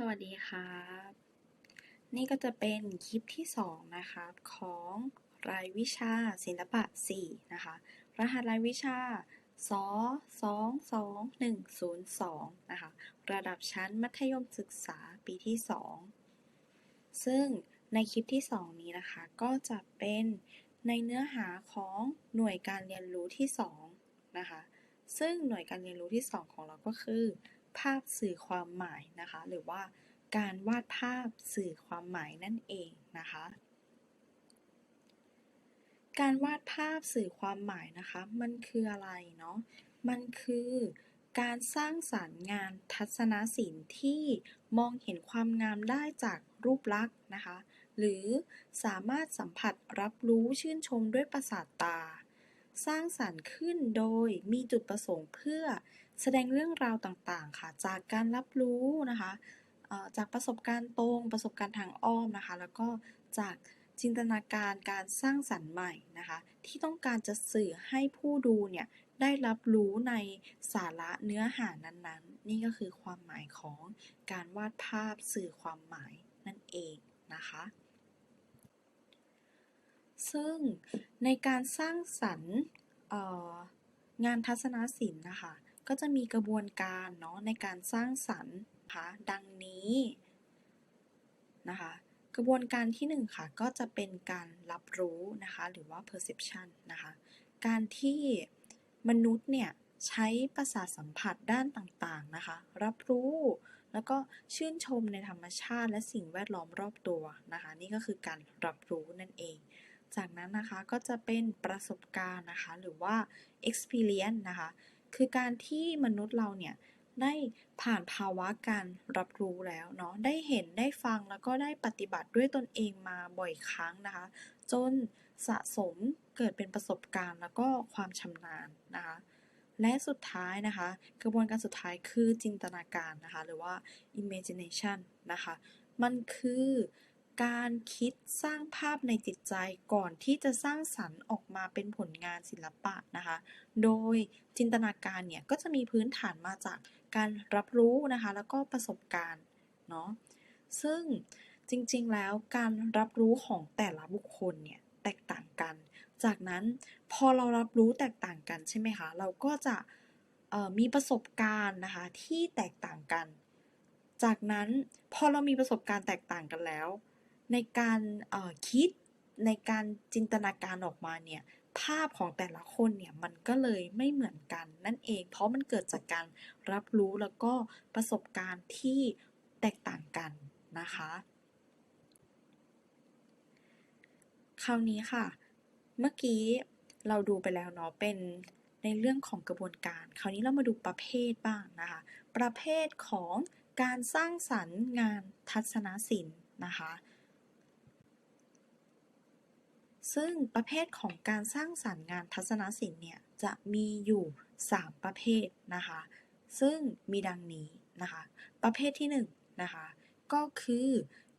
สวัสดีครับ นี่ก็จะเป็นคลิปที่ 2 นะครับของรายวิชาศิลปะ 4 นะคะ รหัสรายวิชาส2 2 2 1 0 2นะคะ ระดับชั้นมัธยมศึกษาปีที่ 2 ซึ่งในคลิปที่ 2 นี้นะคะ ก็จะเป็นในเนื้อหาของหน่วยการเรียนรู้ที่ 2 นะคะ ซึ่งหน่วยการเรียนรู้ที่ 2 ของเราก็คือ ภาพสื่อความหมายนะคะ หรือว่าการวาดภาพสื่อความหมายนั่นเองนะคะ การวาดภาพสื่อความหมายนะคะ มันคืออะไรเนาะ มันคือการสร้างสรรค์งานทัศนศิลป์ที่มองเห็นความงามได้จากรูปลักษณ์นะคะ หรือสามารถสัมผัสรับรู้ชื่นชมด้วยประสาทตา สร้างสรรค์ขึ้นโดยมีจุดประสงค์เพื่อ แสดงเรื่องราวต่างๆค่ะ จากการรับรู้นะคะจากประสบการณ์ตรงประสบการณ์ทางอ้อมนะคะ แล้วก็จากจินตนาการการสร้างสรรค์ใหม่นะคะ ที่ต้องการจะสื่อให้ผู้ดูเนี่ยได้รับรู้ในสาระเนื้อหานั้นๆนี่ก็คือความหมายของการวาดภาพสื่อความหมายนั่นเองนะคะ ซึ่งในการสร้างสรรค์งานทัศนศิลป์นะคะ ก็จะมีกระบวนการเนาะในการสร้างสรรค์นะคะดังนี้นะคะกระบวนการที่หนึ่งค่ะ ก็จะเป็นการรับรู้นะคะ หรือว่า perception นะคะ การที่มนุษย์เนี่ย ใช้ประสาทสัมผัสด้านต่างๆนะคะ รับรู้แล้วก็ชื่นชมในธรรมชาติและสิ่งแวดล้อมรอบตัวนะคะ นี่ก็คือการรับรู้นั่นเอง จากนั้นนะคะก็จะเป็นประสบการณ์นะคะ หรือว่า experience นะคะ คือการที่มนุษย์เราเนี่ยได้ผ่านภาวะการรับรู้แล้วเนาะ ได้เห็นได้ฟังแล้วก็ได้ปฏิบัติด้วยตนเองมาบ่อยครั้งนะคะ จนสะสมเกิดเป็นประสบการณ์แล้วก็ความชำนาญนะคะ และสุดท้ายนะคะ กระบวนการสุดท้ายคือจินตนาการนะคะ หรือว่า imagination นะคะ มันคือ การคิดสร้างภาพในจิตใจก่อนที่จะสร้างสรรค์ออกมาเป็นผลงานศิลปะนะคะ โดยจินตนาการเนี่ยก็จะมีพื้นฐานมาจากการรับรู้นะคะ แล้วก็ประสบการณ์เนาะ ซึ่งจริงๆแล้วการรับรู้ของแต่ละบุคคลเนี่ยแตกต่างกัน จากนั้นพอเรารับรู้แตกต่างกันใช่ไหมคะ เราก็จะมีประสบการณ์นะคะที่แตกต่างกัน จากนั้นพอเรามีประสบการณ์แตกต่างกันแล้ว ในการคิดในการจินตนาการออกมาเนี่ยภาพของแต่ละคนเนี่ยมันก็เลยไม่เหมือนกันนั่นเอง เพราะมันเกิดจากการรับรู้แล้วก็ประสบการณ์ที่แตกต่างกันนะคะ คราวนี้ค่ะ เมื่อกี้เราดูไปแล้วเนาะเป็นในเรื่องของกระบวนการ คราวนี้เรามาดูประเภทบ้างนะคะ ประเภทของการสร้างสรรค์งานทัศนศิลป์นะคะ ซึ่งประเภทของการสร้างสรรค์งานทัศนศิลป์เนี่ยจะมีอยู่ 3 ประเภทนะคะ ซึ่งมีดังนี้นะคะ ประเภทที่1นงนะคะก็คือ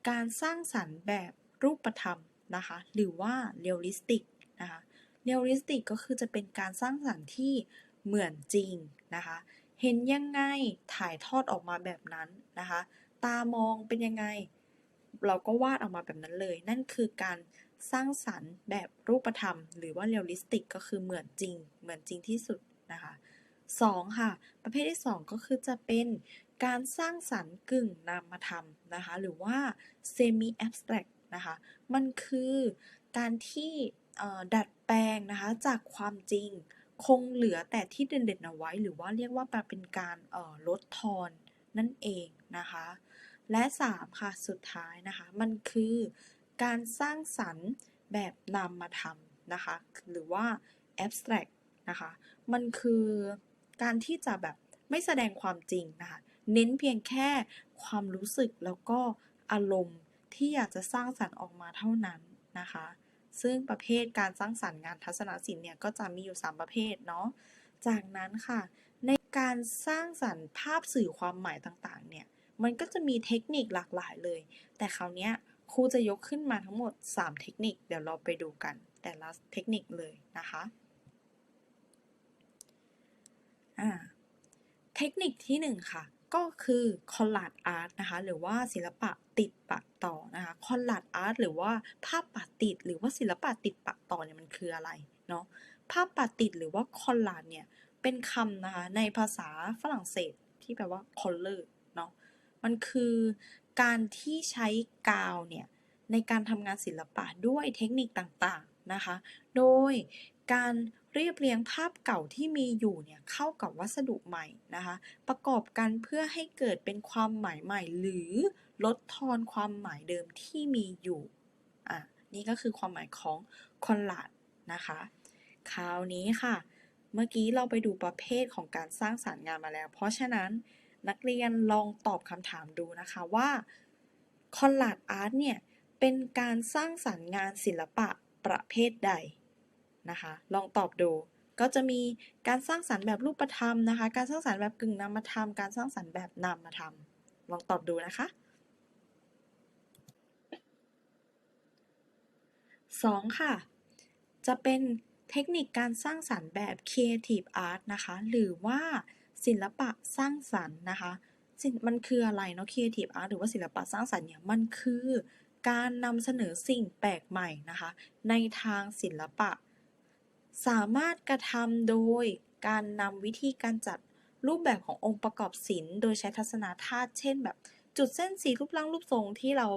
การสร้างสรรค์แบบรูปธรรมนะคะหรือว่าเรียลลิสติกนะคะเรียลลิสติกก็คือจะเป็นการสร้างสรรค์ที่เหมือนจริงนะคะเห็นยังไงถ่ายทอดออกมาแบบนั้นนะคะ ตามองเป็นยังไง เราก็วาดออกมาแบบนั้นเลย นั่นคือการ สร้างสรรค์แบบรูปธรรม หรือว่าเรียลลิสติกก็คือเหมือนจริง เหมือนจริงที่สุดนะคะสองค่ะ ประเภทที่สองก็คือจะเป็นการสร้างสรรค์กึ่งนามธรรมนะคะ หรือว่า semi abstract นะคะ มันคือการที่ดัดแปลงนะคะจากความจริงคงเหลือแต่ที่เด่นๆเอาไว้ หรือว่าเรียกว่าเป็นการลดทอนนั่นเองนะคะ และ 3 ค่ะ สุดท้ายนะคะ มันคือ การสร้างสรรค์แบบนามธรรมนะคะ หรือว่า abstract นะคะ มันคือการที่จะแบบไม่แสดงความจริงนะคะ เน้นเพียงแค่ความรู้สึกแล้วก็อารมณ์ที่อยากจะสร้างสรรค์ออกมาเท่านั้นนะคะ ซึ่งประเภทการสร้างสรรค์งานทัศนศิลป์เนี่ยก็จะมีอยู่ 3 ประเภทเนาะ จากนั้นค่ะ ในการสร้างสรรค์ภาพสื่อความหมายต่างๆเนี่ย มันก็จะมีเทคนิคหลากหลายเลย แต่คราวเนี้ย ครูจะยกขึ้นมาทั้งหมด 3 เทคนิค เดี๋ยวเราไปดูกัน แต่ละเทคนิคเลยนะคะเทคนิคที่ 1 ค่ะ ก็คือคอลลาดอาร์ตนะคะ หรือว่าศิลปะติดปะต่อนะคะคอลลาดอาร์ตหรือว่าภาพปะติด หรือว่าศิลปะติดปะต่อเนี่ยมันคืออะไรเนาะภาพปะติดหรือว่าคอลลาดเนี่ยเป็นคำนะคะในภาษาฝรั่งเศสที่แปลว่า color เนาะมันคือ การที่ใช้กาวเนี่ยในการทำงานศิลปะด้วยเทคนิคต่างๆนะคะ โดยการเรียบเรียงภาพเก่าที่มีอยู่เนี่ยเข้ากับวัสดุใหม่นะคะ ประกอบกันเพื่อให้เกิดเป็นความหมายใหม่ หรือลดทอนความหมายเดิมที่มีอยู่อะนี่ก็คือความหมายของคอนลาดนะคะ คราวนี้ค่ะ เมื่อกี้เราไปดูประเภทของการสร้างสารรค์งานมาแล้ว เพราะฉะนั้น นักเรียนลองตอบคำถามดูนะคะว่าคอนลาดอาร์ตเนี่ย เป็นการสร้างสรรค์งานศิลปะประเภทใดนะคะ ลองตอบดูก็จะมีการสร้างสรรค์แบบรูปธรรมนะคะ การสร้างสรรค์แบบกึ่งนามธรรม การสร้างสรรค์แบบนามธรรม ลองตอบดูนะคะ 2. ค่ะ จะเป็นเทคนิคการสร้างสรรค์แบบ Creative Art นะคะ หรือว่า ศิลปะสร้างสรรค์นะคะมันคืออะไรเนาะ Creative Art หรือว่าศิลปะสร้างสรรค์เนี่ย มันคือการนำเสนอสิ่งแปลกใหม่นะคะ ในทางศิลปะ สามารถกระทำโดยการนำวิธีการจัดรูปแบบขององค์ประกอบศิลป์ โดยใช้ทัศนธาตุเช่นแบบ จุดเส้นสีรูปร่างรูปทรงที่เรา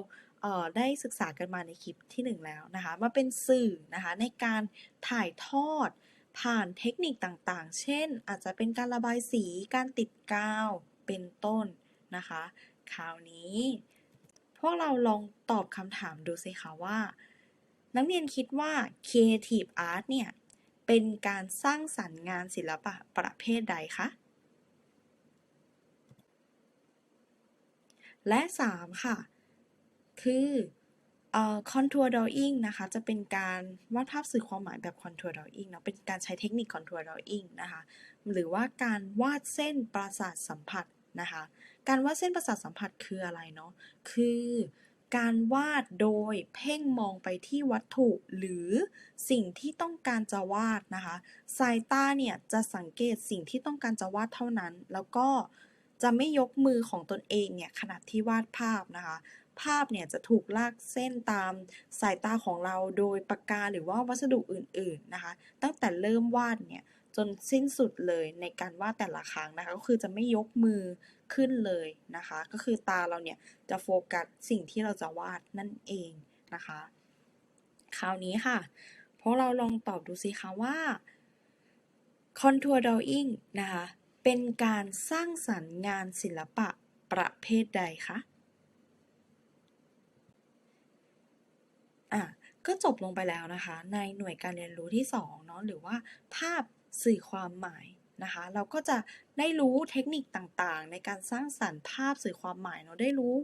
เได้ศึกษากันมาในคลิปที่ 1 แล้วนะคะ มาเป็นสื่อนะคะในการถ่ายทอด ผ่านเทคนิคต่างๆ เช่น อาจจะเป็นการระบายสี การติดกาว เป็นต้นนะคะ คราวนี้ พวกเราลองตอบคำถามดูสิคะว่า นักเรียนคิดว่า Creative Art เนี่ย เป็นการสร้างสรรค์งานศิลปะประเภทใดคะ และ 3 ค่ะ คือ เอ่อ contour drawing นะคะจะเป็นการวาดภาพสื่อความหมายแบบ contour drawing เนาะเป็นการใช้เทคนิค contour drawing นะคะหรือว่าการวาดเส้นประสาทสัมผัสนะคะการวาดเส้นประสาทสัมผัสคืออะไรเนาะคือการวาดโดยเพ่งมองไปที่วัตถุหรือสิ่งที่ต้องการจะวาดนะคะสายตาเนี่ยจะสังเกตสิ่งที่ต้องการจะวาดเท่านั้น แล้วก็จะไม่ยกมือของตนเองเนี่ยขณะที่วาดภาพนะคะ ภาพเนี่ยจะถูกลากเส้นตามสายตาของเราโดยปากกาหรือว่าวัสดุอื่นๆนะคะ ตั้งแต่เริ่มวาดเนี่ยจนสิ้นสุดเลยในการวาดแต่ละครั้งนะคะ ก็คือจะไม่ยกมือขึ้นเลยนะคะ ก็คือตาเราเนี่ยจะโฟกัสสิ่งที่เราจะวาดนั่นเองนะคะ คราวนี้ค่ะพวกเราลองตอบดูสิคะว่า contour drawing นะคะ เป็นการสร้างสรรค์งานศิลปะประเภทใดคะ อะ ก็จบลงไปแล้วนะคะ ในหน่วยการเรียนรู้ที่2เนาะหรือว่าภาพสื่อความหมายนะคะ เราก็จะได้รู้เทคนิคต่างๆ ในการสร้างสรรค์ภาพสื่อความหมายเนาะได้รู้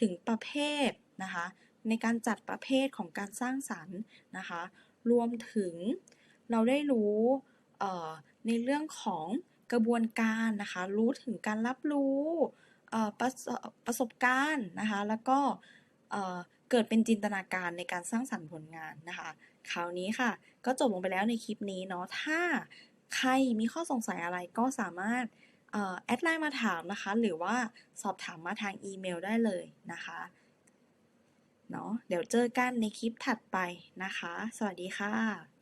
ถึงประเภทนะคะ ในการจัดประเภทของการสร้างสรรค์นะคะ รวมถึงเราได้รู้ในเรื่องของกระบวนการนะคะ รู้ถึงการรับรู้ประประสบการณ์นะคะ แล้วก็ เกิดเป็นจินตนาการในการสร้างสรรค์ผลงานนะคะ คราวนี้ค่ะ ก็จบลงไปแล้วในคลิปนี้เนาะ ถ้าใครมีข้อสงสัยอะไรก็สามารถเอ่อแอดไลน์มาถามนะคะ หรือว่าสอบถามมาทางอีเมลได้เลยนะคะเนาะเดี๋ยวเจอกันในคลิปถัดไปนะคะ สวัสดีค่ะ